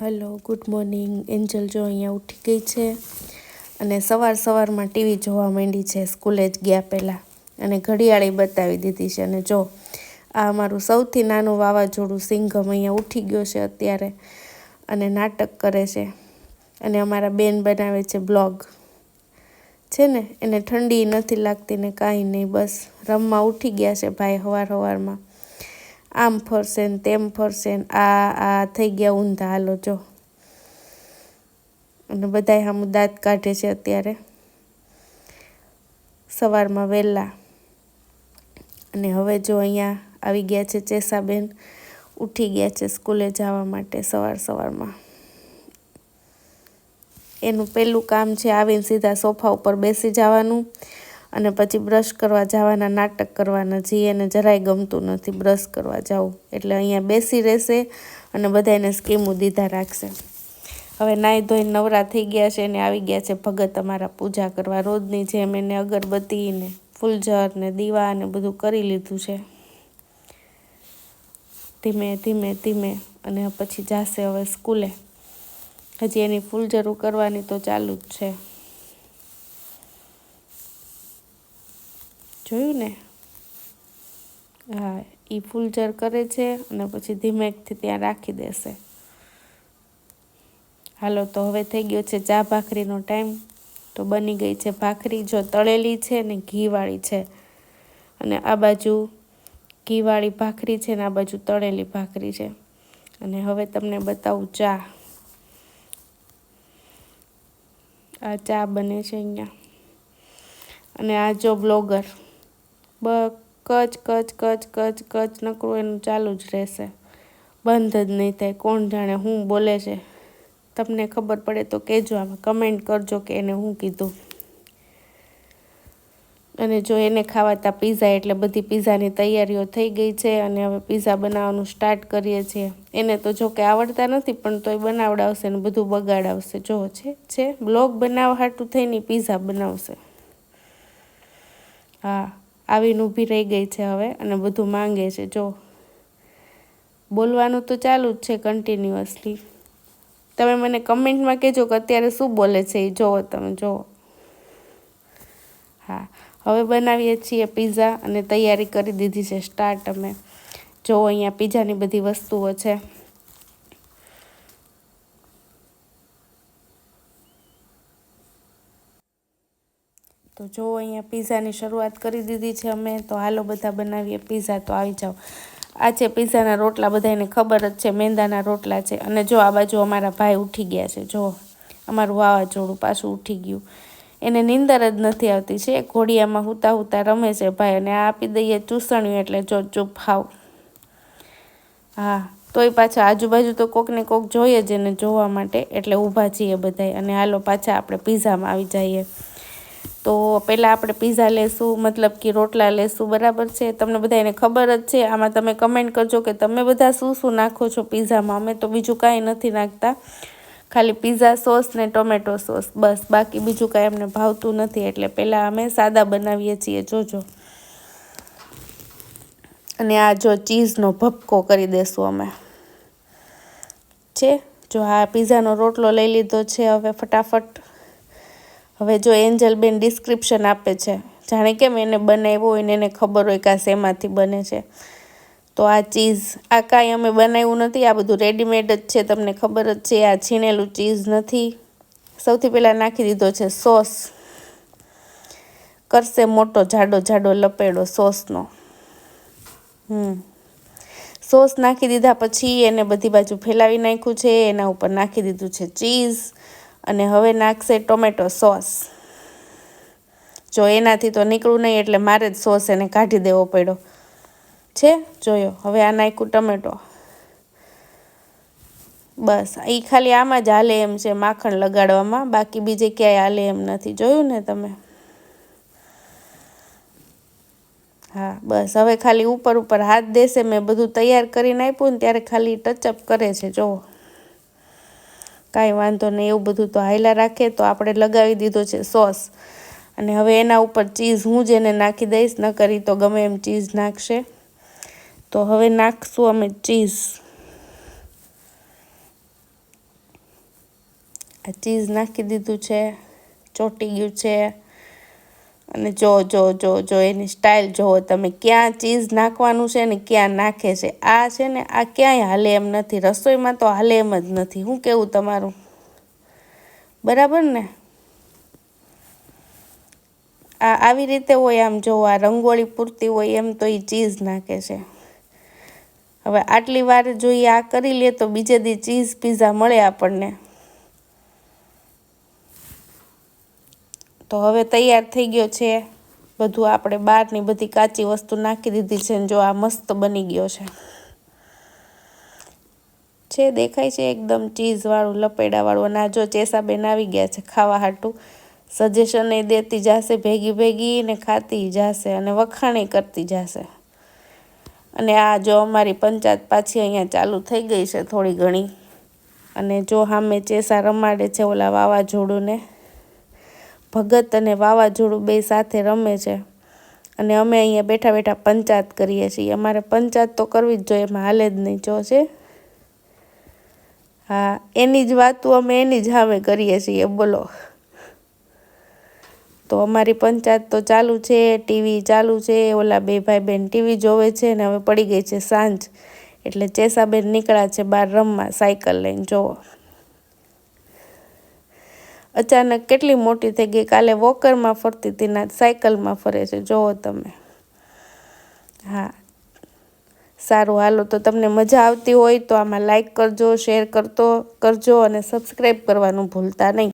Hello good morning Angel જો અહીંયા ઉઠી ગઈ છે અને સવાર સવારમાં ટીવી જોવા માંડી છે. સ્કૂલે જ ગયા પહેલાં. અને ઘડિયાળે બતાવી દીધી છે. અને જો, આ અમારું સૌથી નાનું વાવાઝોડું સિંઘમ અહીંયા ઉઠી ગયો છે અત્યારે અને નાટક કરે છે. અને અમારા બેન બનાવે છે બ્લોગ. છે ને? એને ઠંડી નથી લાગતી ને કાંઈ નહીં. બસ રમવા ઉઠી ગયા છે ભાઈ સવાર સવારમાં આમ ફરશે ને તેમ ફરશે ને આ આ થઈ ગયા ઊંધા, હાલો, જો. અને બધાય આમ દાંત કાઢે છે અત્યારે. સવારમાં વહેલા. અને હવે જો અહીંયા આવી ગયા છે ચેસાબેન, ઉઠી ગયા છે સ્કૂલે જવા માટે સવાર સવારમાં. એનું પહેલું કામ છે આવીને સીધા સોફા ઉપર બેસી જવાનું. અને પછી બ્રશ કરવા જવાના, નાટક કરવાના, જે એને જરાય ગમતું નથી બ્રશ કરવા જવું એટલે અહીંયા બેસી રહેશે અને બધાને સ્કીમો દીધા રાખશે. હવે નાહી ધોઈને નવરા થઈ ગયા છે અને આવી ગયા છે ભગત અમારા પૂજા કરવા. રોજની જેમ એને અગરબત્તીને ફૂલઝર ને દીવા ને બધું કરી લીધું છે. ધીમે ધીમે ધીમે અને પછી જાશે હવે સ્કૂલે. હજી એની ફૂલઝરું કરવાની તો ચાલુ જ છે. જોયું ને? હા, એ ફૂલઝર કરે છે અને પછી ધીમેકથી ત્યાં રાખી દેશે. હાલો, તો હવે થઈ ગયો છે ચા ભાખરીનો ટાઈમ. તો બની ગઈ છે ભાખરી, જો તળેલી છે ને ઘીવાળી છે. અને આ બાજુ ઘીવાળી ભાખરી છે ને આ બાજુ તળેલી ભાખરી છે. અને હવે તમને બતાવું ચા. આ ચા બને છે અહીંયા. અને આ જો બ્લોગર. બ કચ કચ કચ કચ કચ નકરું એનું ચાલુ જ રહેશે. બંધ જ નહીં થાય. કોણ જાણે હું બોલે છે. તમને ખબર પડે તો કહેજો આમાં. કમેન્ટ કરજો કે એને હું કીધું. અને જો એને ખાવાતા પીઝા એટલે બધી પીઝાની તૈયારીઓ થઈ ગઈ છે અને હવે પીઝા બનાવવાનું સ્ટાર્ટ કરીએ છીએ. એને તો જો કે આવડતા નથી, પણ તોય બનાવડાવશે ને બધું બગાડાવશે. જો છે છે. બ્લોગ બનાવવા હાટું થઈને પીઝા બનાવશે. હા. આવીને ઊભી રહી ગઈ છે હવે અને બધું માંગે છે. જો, બોલવાનું તો ચાલુ જ છે કન્ટિન્યુઅસલી તમે મને કમેન્ટમાં કહેજો કે અત્યારે શું બોલે છે એ જોવો તમે, જોવો. હા, હવે બનાવીએ છીએ પીઝા અને તૈયારી કરી દીધી છે સ્ટાર્ટ અમે. જો, અહીંયા પીઝાની બધી વસ્તુઓ છે. તો જો અહીંયા પીઝાની શરૂઆત કરી દીધી છે અમે, તો હાલો બધા બનાવીએ પીઝા, તો આવી જાઓ. આ છે પીઝાના રોટલા, બધાને ખબર જ છે, મેંદાના રોટલા છે. અને જો આ બાજુ અમારા ભાઈ ઉઠી ગયા છે, જો અમારું વાવાઝોડું પાછું ઉઠી ગયું. એને નીંદર જ નથી આવતી છે. ઘોડિયામાં હુતા હુતા રમે છે ભાઈ અને આ આપી દઈએ ચૂસણ્યું એટલે જો ચૂપ ખાવ હા, તોય પાછા આજુબાજુ તો કોકને કોક જોઈએ જ એને જોવા માટે, એટલે ઊભા છીએ બધાય. અને હાલો પાછા આપણે પીઝામાં આવી જઈએ. તો પહેલાં આપણે પીઝા લેશું, મતલબ કે રોટલા લેશું, બરાબર છે? તમને બધા એને ખબર જ છે, આમાં તમે કમેન્ટ કરજો કે તમે બધા શું શું નાખો છો પીઝામાં અમે તો બીજું કાંઈ નથી નાખતા. ખાલી પીઝા સોસ ને ટોમેટો સોસ બસ. બાકી બીજું કાંઈ અમને ભાવતું નથી, એટલે પહેલાં અમે સાદા બનાવીએ છીએ. જોજો. અને આ જો ચીઝનો ભપકો કરી દેશું અમે. છે? જો આ પીઝાનો રોટલો લઈ લીધો છે, હવે ફટાફટ. હવે જો એન્જલબેન ડિસ્ક્રિપ્શન આપે છે, જાણે કેમ એને બનાવ્યો હોય ને એને ખબર હોય કે આ શેમાંથી બને છે. તો આ ચીઝ, આ કાંઈ અમે બનાવ્યું નથી, આ બધું રેડીમેડ જ છે, તમને ખબર જ છે, આ છીણેલું ચીઝ નથી. સૌથી પહેલાં નાખી દીધો છે સોસ. કરશે મોટો જાડો જાડો લપેડો સોસનો. હમ. સોસ નાખી દીધા પછી એને બધી બાજુ ફેલાવી નાખ્યું છે, એના ઉપર નાખી દીધું છે ચીઝ. અને હવે નાખશે ટોમેટો સોસ. જો એનાથી તો નીકળું નહીં એટલે મારે જ સોસ એને કાઢી દેવો પડ્યો. છે? જોયો. હવે આ નાખ્યું ટમેટો. બસ. એ ખાલી આમાં જ હાલે એમ છે માખણ લગાડવામાં. બાકી બીજે ક્યાંય હાલે એમ નથી. જોયું ને તમે? હા, બસ. હવે ખાલી ઉપર ઉપર હાથ દેશે. મેં બધું તૈયાર કરીને આપ્યું ને ત્યારે ખાલી ટચઅપ કરે છે. જુઓ. કાંઈ વાંધો નહીં, એવું બધું તો હાયલા રાખે, તો આપણે લગાવી દીધો છે સોસ. અને હવે એના ઉપર ચીઝ હું જ એને નાખી દઈશ ન કરી તો ગમે એમ ચીઝ નાખશે. તો હવે નાખશું અમે ચીઝ. આ ચીઝ નાખી દીધું છે, ચોટી ગયું છે. અને જો જો જો જો, એની સ્ટાઇલ જુઓ તમે ક્યાં ચીઝ નાખવાનું છે ને ક્યાં નાખે છે. આ છે ને, આ ક્યાંય હાલે એમ નથી. રસોઈમાં તો હાલે એમ જ નથી. હું કેવું તમારું? બરાબર ને? આ આવી રીતે હોય આમ જો, આ રંગોળી પૂરતી હોય એમ તો એ ચીઝ નાખે છે. હવે આટલી વાર જો એ આ કરી લે તો બીજે દી ચીઝ પીઝા મળે આપણને. તો હવે તૈયાર થઈ ગયો છે. બધું આપણે બહારની બધી કાચી વસ્તુ નાખી દીધી છે જો આ મસ્ત બની ગયો છે. છે દેખાય છે એકદમ ચીઝવાળું, લપેડાવાળું અને આ જો ચેસાબેન આવી ગયા છે ખાવા હાટું. સજેશન એ દેતી જશે, ભેગી ભેગી ને ખાતી જશે અને વખાણી કરતી જશે. અને આ જો અમારી પંચાયત પાછી અહીંયા ચાલુ થઈ ગઈ છે થોડી ઘણી. અને જો સામે ચેસા રમાડે છે ઓલા વાવાઝોડુંને. ભગત અને વાવાઝોડું બે સાથે રમે છે. અને અમે અહીંયા બેઠા બેઠા પંચાયત કરીએ છીએ. અમારે પંચાયત તો કરવી જ જોઈએ, એમાં હાલે જ નહીં. જો છે. હા, એની જ વાતું અમે એની જ હામે કરીએ છીએ, બોલો. તો અમારી પંચાયત તો ચાલુ છે, ટીવી ચાલુ છે, ઓલા બે ભાઈ બહેન ટીવી જોવે છે ને હવે પડી ગઈ છે સાંજ. એટલે ચેસાબેન નીકળ્યા છે બહાર રમવા, સાયકલ લઈને જોવો અચાનક કેટલી મોટી થઈ ગઈ? કાલે વોકરમાં ફરતી હતી ના સાયકલમાં ફરે છે. જોવો તમે. હા. સારું, હાલો, તો તમને મજા આવતી હોય તો આમાં લાઇક કરજો શેર કરતો, કરજો અને સબસ્ક્રાઈબ કરવાનું ભૂલતા નહીં.